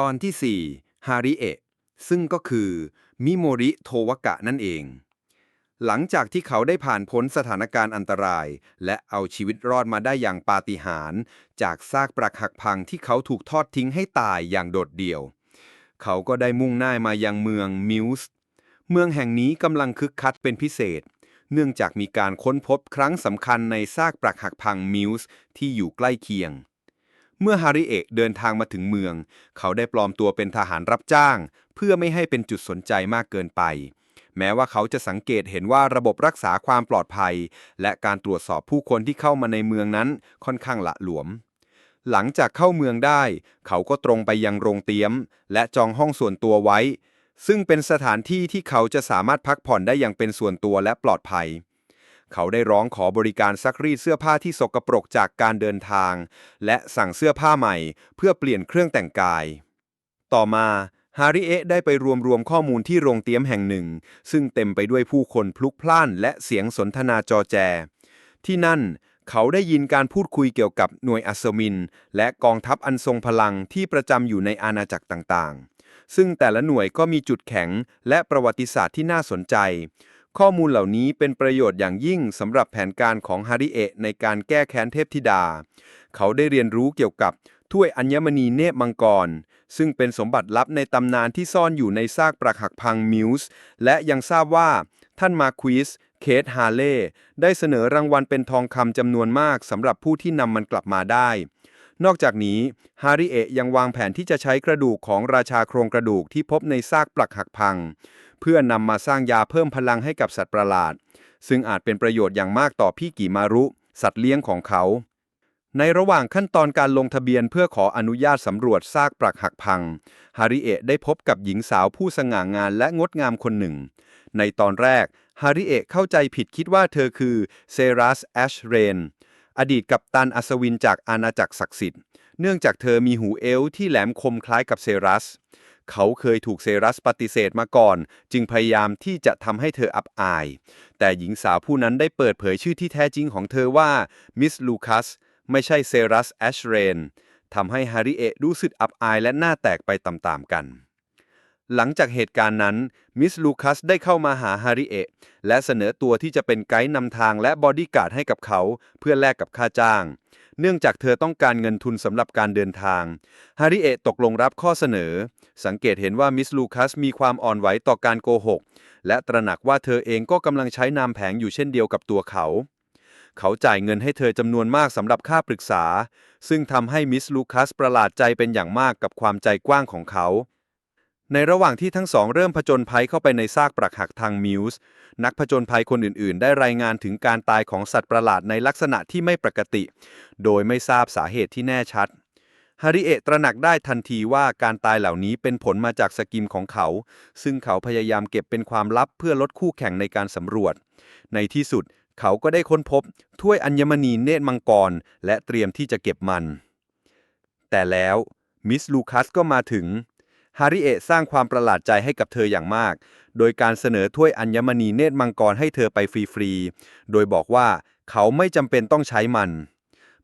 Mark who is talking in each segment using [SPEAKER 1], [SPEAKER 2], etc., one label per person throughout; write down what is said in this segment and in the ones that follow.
[SPEAKER 1] ตอนที่ 4 ฮาริเอะ ซึ่งก็คือมิโมริโทวกะนั่นเอง หลังจากที่เขาได้ผ่านพ้นสถานการณ์อันตราย และเอาชีวิตรอดมาได้อย่างปาฏิหาริย์จากซากปรักหักพังที่เขาถูกทอดทิ้งให้ตายอย่างโดดเดี่ยว เขาก็ได้มุ่งหน้ามายังเมืองมิวส์เมืองแห่งนี้กำลังคึกคักเป็นพิเศษ เนื่องจากมีการค้นพบครั้งสำคัญในซากปรักหักพังมิวส์ที่อยู่ใกล้เคียง เมื่อฮาริเอะเดินทางมาถึงเมือง เขาได้ปลอมตัวเป็นทหารรับจ้าง เพื่อไม่ให้เป็นจุดสนใจมากเกินไป แม้ว่าเขาจะสังเกตเห็นว่าระบบรักษาความปลอดภัย และการตรวจสอบผู้คนที่เข้ามาในเมืองนั้นค่อนข้างละหลวม หลังจากเข้าเมืองได้ เขาก็ตรงไปยังโรงเตี๊ยม และจองห้องส่วนตัวไว้ ซึ่งเป็นสถานที่ที่เขาจะสามารถพักผ่อนได้อย่างเป็นส่วนตัวและปลอดภัย เขาได้ร้องขอบริการซักรีดเสื้อผ้าที่สกปรกจากการเดินทาง และสั่งเสื้อผ้าใหม่ เพื่อเปลี่ยนเครื่องแต่งกาย ต่อมาฮาริเอะได้ไปรวมรวมข้อมูลที่โรงเตี๊ยมแห่งหนึ่ง ซึ่งเต็มไปด้วยผู้คนพลุกพล่านและเสียงสนทนาจอแจ ที่นั่นเขาได้ยินการพูดคุยเกี่ยวกับหน่วยอัศวิน และกองทัพอันทรงพลังที่ประจำอยู่ในอาณาจักรต่างๆ ซึ่งแต่ละหน่วยก็มีจุดแข็งและประวัติศาสตร์ที่น่าสนใจ ข้อมูลเหล่านี้เป็นประโยชน์อย่างยิ่งสำหรับแผนการของฮาริเอะในการแก้แค้นเทพธิดา เขาได้เรียนรู้เกี่ยวกับถ้วยอัญมณีเนบมังกร ซึ่งเป็นสมบัติลับในตำนานที่ซ่อนอยู่ในซากปรักหักพังมิวส์และยังทราบว่า ท่านมาควิสเคทฮาเล่ได้เสนอรางวัลเป็นทองคำจำนวนมากสำหรับผู้ที่นำมันกลับมาได้ นอกจากนี้ฮาริเอะยังวางแผนที่จะใช้กระดูกของราชาโครงกระดูกที่พบในซากปรักหักพัง เพื่อนำมาสร้างยาเพิ่มพลังให้กับสัตว์ประหลาด ซึ่งอาจเป็นประโยชน์อย่างมากต่อพี่กิมารุ สัตว์เลี้ยงของเขา ในระหว่างขั้นตอนการลงทะเบียนเพื่อขออนุญาตสำรวจซากปรักหักพัง ฮาริเอะได้พบกับหญิงสาวผู้สง่างามและงดงามคนหนึ่ง ในตอนแรก ฮาริเอะเข้าใจผิดคิดว่าเธอคือเซรัสแอชเรนอดีตกัปตันอัศวินจากอาณาจักรศักดิ์สิทธิ์ เนื่องจากเธอมีหูเอลที่แหลมคมคล้ายกับเซรัส เขาเคยถูกเซรัสปฏิเสธมาก่อน จึงพยายามที่จะทำให้เธออับอาย แต่หญิงสาวผู้นั้นได้เปิดเผยชื่อที่แท้จริงของเธอว่ามิสลูคัสไม่ใช่เซรัสแอชเรนทำให้ฮาริเอะรู้สึกอับอายและหน้าแตกไปตามๆกัน หลังจากเหตุการณ์นั้น มิสลูคัสได้เข้ามาหาฮาริเอะและเสนอตัวที่จะเป็นไกด์นำทางและบอดี้การ์ดให้กับเขา เพื่อแลกกับค่าจ้าง เนื่องจากเธอต้องการเงินทุนสำหรับการเดินทาง ฮาริเอะตกลงรับข้อเสนอ สังเกตเห็นว่ามิสลูคัสมีความอ่อนไหวต่อการโกหก และตระหนักว่าเธอเองก็กำลังใช้นามแผงอยู่เช่นเดียวกับตัวเขา เขาจ่ายเงินให้เธอจำนวนมากสำหรับค่าปรึกษา ซึ่งทำให้มิสลูคัสประหลาดใจเป็นอย่างมากกับความใจกว้างของเขา ในระหว่างที่ทั้งสองเริ่มผจญภัยเข้าไปในซากปรักหักทางมิวส์นักผจญภัยคนอื่น ๆ ได้รายงานถึงการตายของสัตว์ประหลาดในลักษณะที่ไม่ปกติ โดยไม่ทราบสาเหตุที่แน่ชัดฮาริเอะตระหนักได้ทันทีว่าการตายเหล่านี้เป็นผลมาจากสกิมของเขา ซึ่งเขาพยายามเก็บเป็นความลับเพื่อลดคู่แข่งในการสำรวจ ในที่สุดเขาก็ได้ค้นพบถ้วยอัญมณีเนตรมังกร และเตรียมที่จะเก็บมัน แต่แล้วมิสลูคัสก็มาถึง ฮาริเอะสร้างความประหลาดใจให้กับเธออย่างมาก โดยการเสนอถ้วยอัญมณีเนตรมังกรให้เธอไปฟรีๆ โดยบอกว่าเขาไม่จำเป็นต้องใช้มัน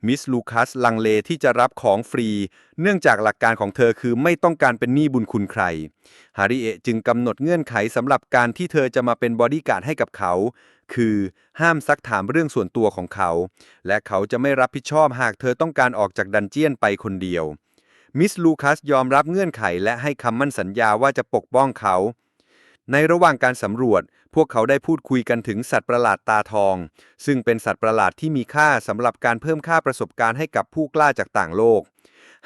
[SPEAKER 1] มิสลูคัสลังเลที่จะรับของฟรี เนื่องจากหลักการของเธอคือไม่ต้องการเป็นหนี้บุญคุณใคร ฮาริเอะจึงกำหนดเงื่อนไขสำหรับการที่เธอจะมาเป็นบอดี้การ์ดให้กับเขา คือห้ามซักถามเรื่องส่วนตัวของเขา และเขาจะไม่รับผิดชอบหากเธอต้องการออกจากดันเจียนไปคนเดียว มิสลูคัสยอมรับเงื่อนไขและให้คำมั่นสัญญาว่าจะปกป้องเขา ในระหว่างการสำรวจ พวกเขาได้พูดคุยกันถึงสัตว์ประหลาดตาทอง ซึ่งเป็นสัตว์ประหลาดที่มีค่าสำหรับการเพิ่มค่าประสบการณ์ให้กับผู้กล้าจากต่างโลก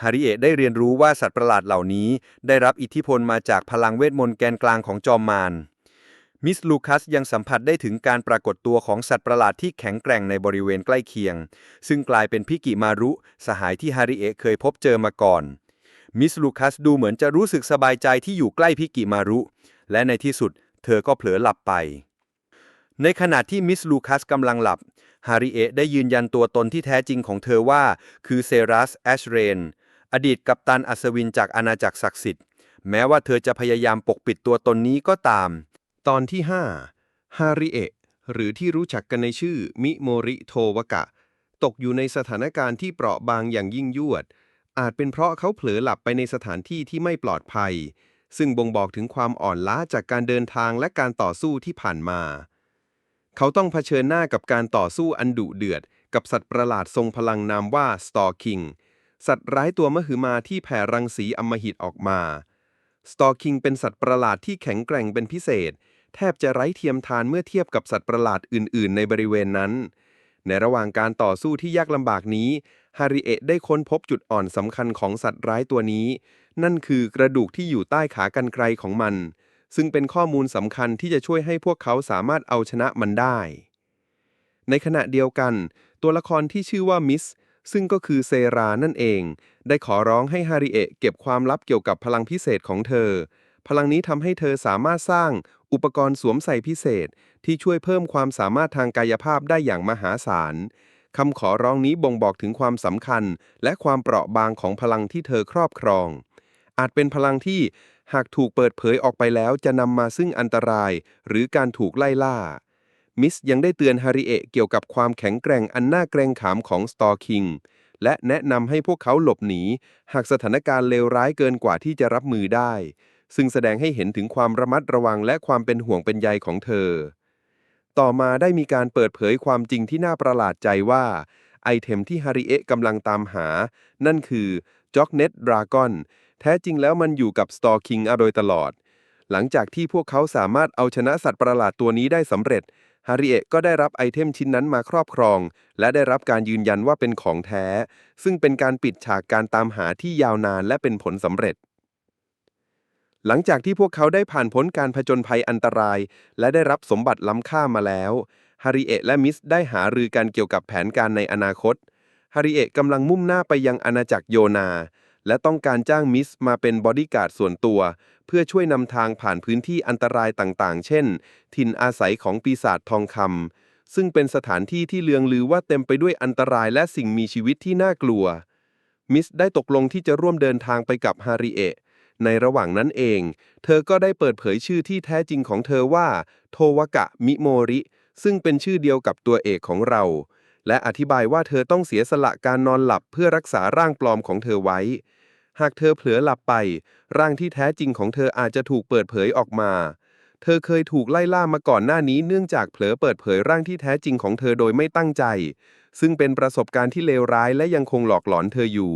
[SPEAKER 1] ฮาริเอะได้เรียนรู้ว่าสัตว์ประหลาดเหล่านี้ ได้รับอิทธิพลมาจากพลังเวทมนต์แกนกลางของจอมมารมิสลูคัสยังสัมผัสได้ถึงการปรากฏตัวของสัตว์ประหลาดที่แข็งแกร่งในบริเวณใกล้เคียง ซึ่งกลายเป็นพิกิมารุ สหายที่ฮาริเอะเคยพบเจอมาก่อน มิสลูคัสดูเหมือนจะรู้สึกสบายใจที่อยู่ใกล้พิกิมารุ และในที่สุดเธอก็เผลอหลับไป ในขณะที่มิสลูคัสกำลังหลับ ฮาริเอะได้ยืนยันตัวตนที่แท้จริงของเธอว่า คือเซรัสแอชเรน อดีตกัปตันอัศวินจากอาณาจักรศักดิ์สิทธิ์ แม้ว่าเธอจะพยายามปกปิดตัวตนนี้ก็ตาม
[SPEAKER 2] ตอนที่ 5 ฮาริเอะหรือที่รู้จักกันในชื่อมิโมริโทวกะ ตกอยู่ในสถานการณ์ที่เปราะบางอย่างยิ่งยวด อาจเป็นเพราะเขาเผลอหลับไปในสถานที่ที่ไม่ปลอดภัย ซึ่งบ่งบอกถึงความอ่อนล้าจากการเดินทางและการต่อสู้ที่ผ่านมา เขาต้องเผชิญหน้ากับการต่อสู้อันดุเดือด กับสัตว์ประหลาดทรงพลังนามว่าสตอร์คิงสัตว์ร้ายตัวมหึมาที่แผ่รังสีอมหิตออกมา สตอร์คิงเป็นสัตว์ประหลาดที่แข็งแกร่งเป็นพิเศษ แทบจะไร้เทียมทานเมื่อเทียบกับสัตว์ประหลาดอื่น ๆ ในบริเวณนั้น ในระหว่างการต่อสู้ที่ยากลำบากนี้ ฮาริเอะได้ค้นพบจุดอ่อนสำคัญของสัตว์ร้ายตัวนี้ นั่นคือกระดูกที่อยู่ใต้ขากรรไกรของมัน ซึ่งเป็นข้อมูลสำคัญที่จะช่วยให้พวกเขาสามารถเอาชนะมันได้ ในขณะเดียวกัน ตัวละครที่ชื่อว่ามิส ซึ่งก็คือเซรานั่นเอง ได้ขอร้องให้ฮาริเอะเก็บความลับเกี่ยวกับพลังพิเศษของเธอ พลังนี้ทำให้เธอสามารถสร้างอุปกรณ์สวมใส่พิเศษที่ช่วยเพิ่มความสามารถทางกายภาพได้อย่างมหาศาล คำขอร้องนี้บ่งบอกถึงความสำคัญ และความเปราะบางของพลังที่เธอครอบครอง อาจเป็นพลังที่หากถูกเปิดเผยออกไปแล้วจะนำมาซึ่งอันตราย หรือการถูกไล่ล่า มิสยังได้เตือนฮาริเอะเกี่ยวกับความแข็งแกร่งอันน่าเกรงขามของสตอร์คิงและแนะนำให้พวกเขาหลบหนี หากสถานการณ์เลวร้ายเกินกว่าที่จะรับมือได้ ซึ่งแสดงให้เห็นถึงความระมัดระวังและความเป็นห่วงเป็นใยของเธอ ต่อมาได้มีการเปิดเผยความจริงที่น่าประหลาดใจว่า ไอเทมที่ฮาริเอะกำลังตามหา นั่นคือจ็อกเน็ตดราก้อนแท้จริงแล้วมันอยู่กับสตอร์คิงอาโดยตลอด หลังจากที่พวกเขาสามารถเอาชนะสัตว์ประหลาดตัวนี้ได้สำเร็จฮาริเอะก็ได้รับไอเทมชิ้นนั้นมาครอบครอง และได้รับการยืนยันว่าเป็นของแท้ ซึ่งเป็นการปิดฉากการตามหาที่ยาวนานและเป็นผลสำเร็จ หลังจากที่พวกเขาได้ผ่านพ้นการผจญภัยอันตราย และได้รับสมบัติล้ำค่ามาแล้วฮาริเอะและมิสได้หารือกันเกี่ยวกับแผนการในอนาคตฮาริเอะกำลังมุ่งหน้าไปยังอาณาจักรโยนา และต้องการจ้างมิสมาเป็นบอดี้การ์ดส่วนตัว เพื่อช่วยนำทางผ่านพื้นที่อันตรายต่างๆ เช่น ถิ่นอาศัยของปีศาจทองคำซึ่งเป็นสถานที่ที่เลืองลือว่าเต็มไปด้วยอันตรายและสิ่งมีชีวิตที่น่ากลัว มิสได้ตกลงที่จะร่วมเดินทางไปกับฮาริเอะ ในระหว่างนั้นเอง เธอก็ได้เปิดเผยชื่อที่แท้จริงของเธอว่า โทวกะมิโมริ ซึ่งเป็นชื่อเดียวกับตัวเอกของเรา และอธิบายว่าเธอต้องเสียสละการนอนหลับเพื่อรักษาร่างปลอมของเธอไว้ หากเธอเผลอหลับไป ร่างที่แท้จริงของเธออาจจะถูกเปิดเผยออกมา เธอเคยถูกไล่ล่ามาก่อนหน้านี้เนื่องจากเผลอเปิดเผยร่างที่แท้จริงของเธอโดยไม่ตั้งใจ ซึ่งเป็นประสบการณ์ที่เลวร้ายและยังคงหลอกหลอนเธออยู่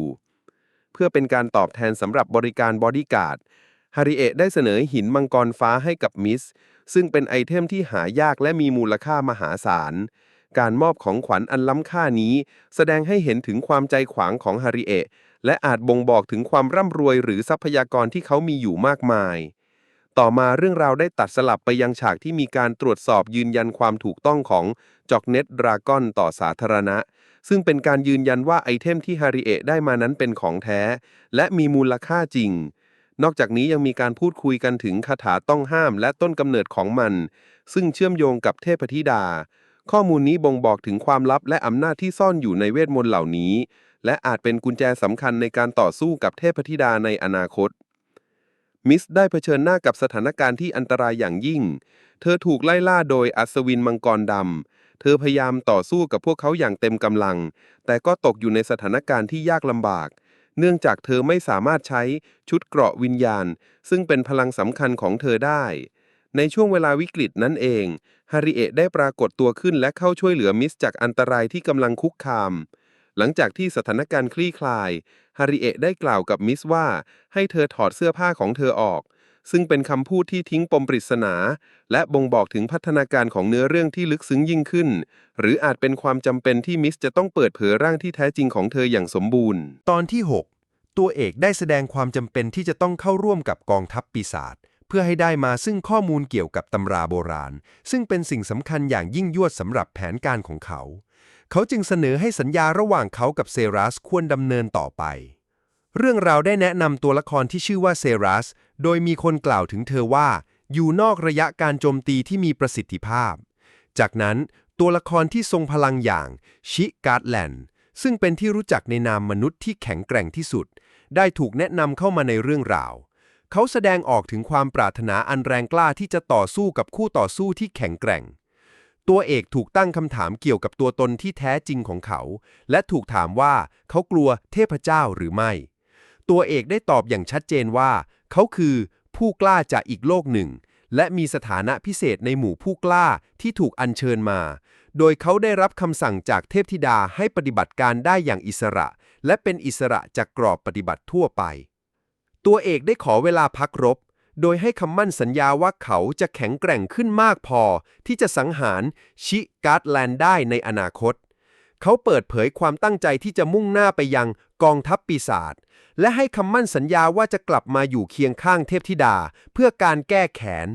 [SPEAKER 2] พื่อเป็นการตอบแทนสำหรับบริการบอดี้การ์ดฮาริเอะได้เสนอหินมังกรฟ้าให้กับมิส ซึ่งเป็นไอเทมที่หายากและมีมูลค่ามหาศาล การมอบของขวัญอันล้ำค่านี้ แสดงให้เห็นถึงความใจขวางของฮาริเอะและอาจบ่งบอกถึงความร่ำรวยหรือทรัพยากรที่เขามีอยู่มากมาย ต่อมาเรื่องราวได้ตัดสลับไปยังฉากที่มีการตรวจสอบยืนยันความถูกต้องของจ็อกเน็ตดราก้อนต่อสาธารณะ ซึ่งเป็นการยืนยันว่าไอเทมที่ฮาริเอะได้มานั้นเป็นของแท้ และมีมูลค่าจริง นอกจากนี้ยังมีการพูดคุยกันถึงคาถาต้องห้ามและต้นกำเนิดของมัน ซึ่งเชื่อมโยงกับเทพธิดา ข้อมูลนี้บ่งบอกถึงความลับและอำนาจที่ซ่อนอยู่ในเวทมนต์เหล่านี้ และอาจเป็นกุญแจสำคัญในการต่อสู้กับเทพธิดาในอนาคตมิสได้เผชิญหน้ากับสถานการณ์ที่อันตรายอย่างยิ่ง เธอถูกไล่ล่าโดยอัศวินมังกรดำ เธอพยายามต่อสู้กับพวกเขาอย่างเต็มกำลัง แต่ก็ตกอยู่ในสถานการณ์ที่ยากลำบาก เนื่องจากเธอไม่สามารถใช้ชุดเกราะวิญญาณ ซึ่งเป็นพลังสำคัญของเธอได้ ในช่วงเวลาวิกฤตนั้นเองฮาริเอะได้ปรากฏตัวขึ้นและเข้าช่วยเหลือมิสจากอันตรายที่กำลังคุกคาม หลังจากที่สถานการณ์คลี่คลายฮาริเอะได้กล่าวกับมิสว่า ให้เธอถอดเสื้อผ้าของเธอออก ซึ่งเป็นคำพูดที่ทิ้งปมปริศนา และบ่งบอกถึงพัฒนาการของเนื้อเรื่องที่ลึกซึ้งยิ่งขึ้น หรืออาจเป็นความจำเป็นที่มิสจะต้องเปิดเผยร่างที่แท้จริงของเธออย่างสมบูรณ์
[SPEAKER 3] ตอนที่ 6 ตัวเอกได้แสดงความจำเป็นที่จะต้องเข้าร่วมกับกองทัพปีศาจเพื่อให้ได้มาซึ่งข้อมูลเกี่ยวกับตำราโบราณ ซึ่งเป็นสิ่งสำคัญอย่างยิ่งยวดสำหรับแผนการของเขา เขาจึงเสนอให้สัญญาระหว่างเขากับเซรัสควรดำเนินต่อไป เรื่องราวได้แนะนำตัวละครที่ชื่อว่าเซรัส โดยมีคนกล่าวถึงเธอว่า อยู่นอกระยะการโจมตีที่มีประสิทธิภาพ จากนั้นตัวละครที่ทรงพลังอย่างชิการ์ดแลนด์ซึ่งเป็นที่รู้จักในนามมนุษย์ที่แข็งแกร่งที่สุด ได้ถูกแนะนำเข้ามาในเรื่องราว เขาแสดงออกถึงความปรารถนาอันแรงกล้าที่จะต่อสู้กับคู่ต่อสู้ที่แข็งแกร่ง
[SPEAKER 2] ตัวเอกถูกตั้งคำถามเกี่ยวกับตัวตนที่แท้จริงของเขา และถูกถามว่าเขากลัวเทพเจ้าหรือไม่ ตัวเอกได้ตอบอย่างชัดเจนว่า เขาคือผู้กล้าจากอีกโลกหนึ่ง และมีสถานะพิเศษในหมู่ผู้กล้าที่ถูกอัญเชิญมา โดยเขาได้รับคำสั่งจากเทพธิดาให้ปฏิบัติการได้อย่างอิสระ และเป็นอิสระจากกรอบปฏิบัติทั่วไป ตัวเอกได้ขอเวลาพักรบ โดยให้คำมั่นสัญญาว่าเขาจะแข็งแกร่งขึ้นมากพอ ที่จะสังหารชิการ์ดแลนด์ได้ในอนาคต เขาเปิดเผยความตั้งใจที่จะมุ่งหน้าไปยัง กองทัพปีศาจและให้คำมั่นสัญญาว่าจะกลับมาอยู่เคียงข้างเทพธิดาเพื่อการแก้แค้น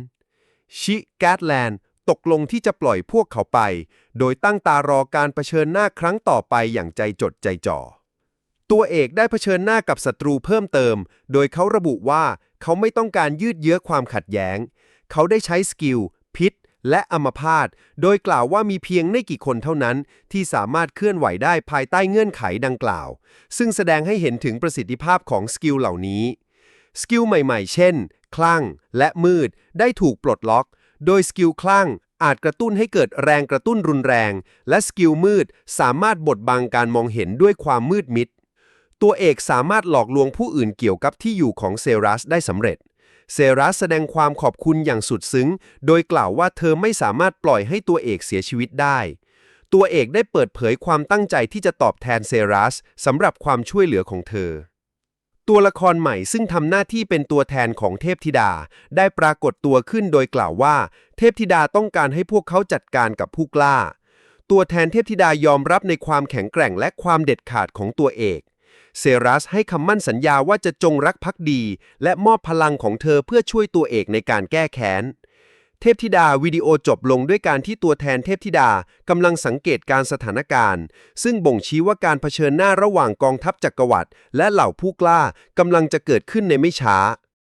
[SPEAKER 2] ชิแการ์ดแลนด์ตกลงที่จะปล่อยพวกเขาไป โดยตั้งตารอการเผชิญหน้าครั้งต่อไปอย่างใจจดใจจ่อ ตัวเอกได้เผชิญหน้ากับศัตรูเพิ่มเติม โดยเขาระบุว่าเขาไม่ต้องการยืดเยื้อความขัดแย้ง เขาได้ใช้สกิล และอัมพาตโดยกล่าวว่ามีเพียงไม่กี่คนเท่านั้น ที่สามารถเคลื่อนไหวได้ภายใต้เงื่อนไขดังกล่าว ซึ่งแสดงให้เห็นถึงประสิทธิภาพของสกิลเหล่านี้ สกิลใหม่ๆ เช่น คลั่ง และมืด ได้ถูกปลดล็อก โดยสกิลคลั่งอาจกระตุ้นให้เกิดแรงกระตุ้นรุนแรง และสกิลมืดสามารถบดบังการมองเห็นด้วยความมืดมิด ตัวเอกสามารถหลอกลวงผู้อื่นเกี่ยวกับที่อยู่ของเซรัสได้สำเร็จ เซรัสแสดงความขอบคุณอย่างสุดซึ้ง โดยกล่าวว่าเธอไม่สามารถปล่อยให้ตัวเอกเสียชีวิตได้ ตัวเอกได้เปิดเผยความตั้งใจที่จะตอบแทนเซรัสสำหรับความช่วยเหลือของเธอ ตัวละครใหม่ซึ่งทำหน้าที่เป็นตัวแทนของเทพธิดา ได้ปรากฏตัวขึ้นโดยกล่าวว่า เทพธิดาต้องการให้พวกเขาจัดการกับผู้กล้า ตัวแทนเทพธิดายอมรับในความแข็งแกร่งและความเด็ดขาดของตัวเอก เซรัสให้คำมั่นสัญญาว่าจะจงรักภักดี และมอบพลังของเธอเพื่อช่วยตัวเอกในการแก้แค้น เทพธิดาวิดีโอจบลงด้วยการที่ตัวแทนเทพธิดากำลังสังเกตการสถานการณ์ ซึ่งบ่งชี้ว่าการเผชิญหน้าระหว่างกองทัพจักรวรรดิและเหล่าผู้กล้ากำลังจะเกิดขึ้นในไม่ช้า